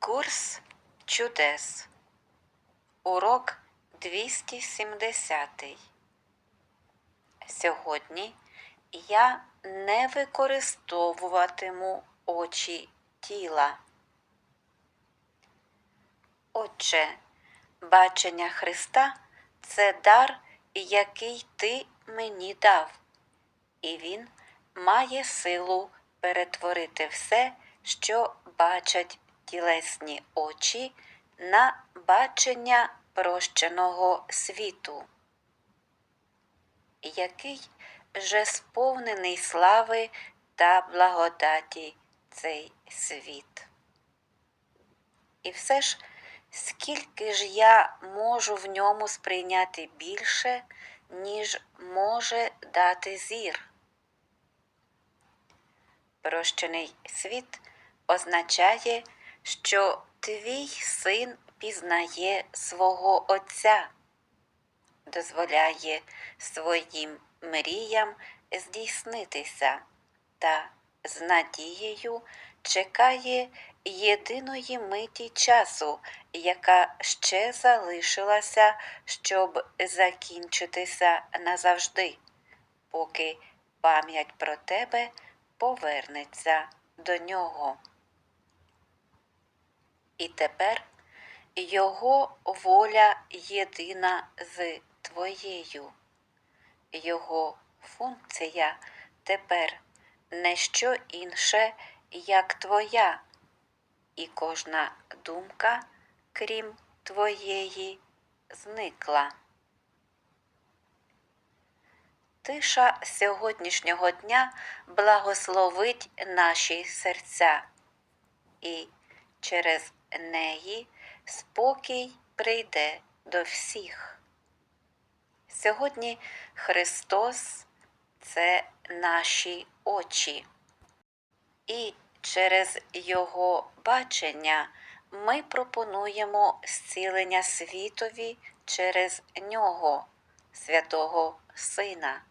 Курс чудес. Урок 270. Сьогодні я не використовуватиму очі тіла. Отже, бачення Христа це дар, який ти мені дав, і він має силу перетворити все, що бачать тілесні очі, на бачення прощеного світу, який же сповнений слави та благодаті цей світ. І все ж, скільки ж я можу в ньому сприйняти більше, ніж може дати зір? Прощений світ означає, що твій син пізнає свого Отця, дозволяє своїм мріям здійснитися та з надією чекає єдиної миті часу, яка ще залишилася, щоб закінчитися назавжди, поки пам'ять про тебе повернеться до нього. І тепер його воля єдина з твоєю. Його функція тепер не що інше, як твоя, і кожна думка, крім твоєї, зникла. Тиша сьогоднішнього дня благословить наші серця, і через неї спокій прийде до всіх. Сьогодні Христос це наші очі, і через Його бачення ми пропонуємо зцілення світові через нього, святого Сина,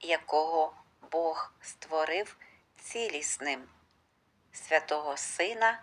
якого Бог створив цілісним, святого Сина,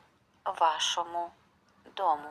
вашому дому.